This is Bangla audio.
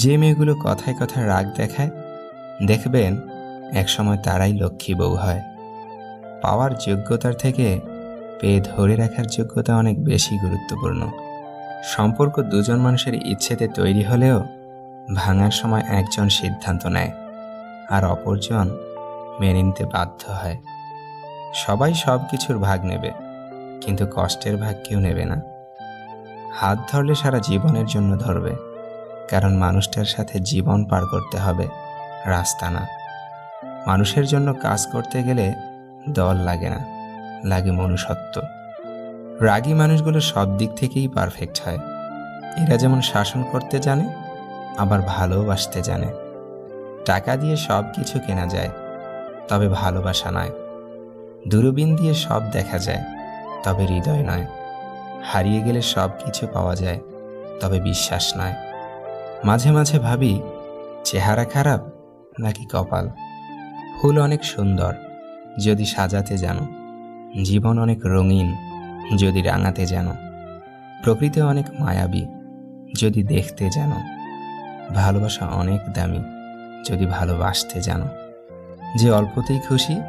যে মেয়েগুলো কথায় কথায় রাগ দেখায়, দেখবেন একসময় তারাই লক্ষ্মী বউ হয়। পাওয়ার যোগ্যতার থেকে পেয়ে ধরে রাখার যোগ্যতা অনেক বেশি গুরুত্বপূর্ণ। সম্পর্ক দুজন মানুষের ইচ্ছেতে তৈরি হলেও ভাঙার সময় একজন সিদ্ধান্ত নেয় আর অপরজন মেনে নিতে বাধ্য হয়। সবাই সব কিছুর ভাগ নেবে, কিন্তু কষ্টের ভাগ কেউ নেবে না। হাত ধরলে সারা জীবনের জন্য ধরবে। কারণ মানুষটার সাথে জীবন পার করতে হবে, রাস্তা না। মানুষের জন্য কাজ করতে গেলে দল লাগে না, লাগে মনুষ্যত্ব। রাগী মানুষগুলো সব দিক থেকেই পারফেক্ট হয়। এরা যেমন শাসন করতে জানে, আবার ভালোবাসতে জানে। টাকা দিয়ে সব কিছু কেনা যায়, তবে ভালোবাসা নয়। দূরবীন দিয়ে সব দেখা যায়, তবে হৃদয় নয়। হারিয়ে গেলে সব কিছু পাওয়া যায়, তবে বিশ্বাস নয়। মাঝে মাঝে ভাবি, চেহারা খারাপ নাকি কপাল? ফুল অনেক সুন্দর, যদি সাজাতে জানো। জীবন অনেক রঙিন, যদি রাঙাতে জানো। প্রকৃতি অনেক মায়াবী, যদি দেখতে জানো। ভালোবাসা অনেক দামি, যদি ভালোবাসতে জানো। যে অল্পতেই খুশি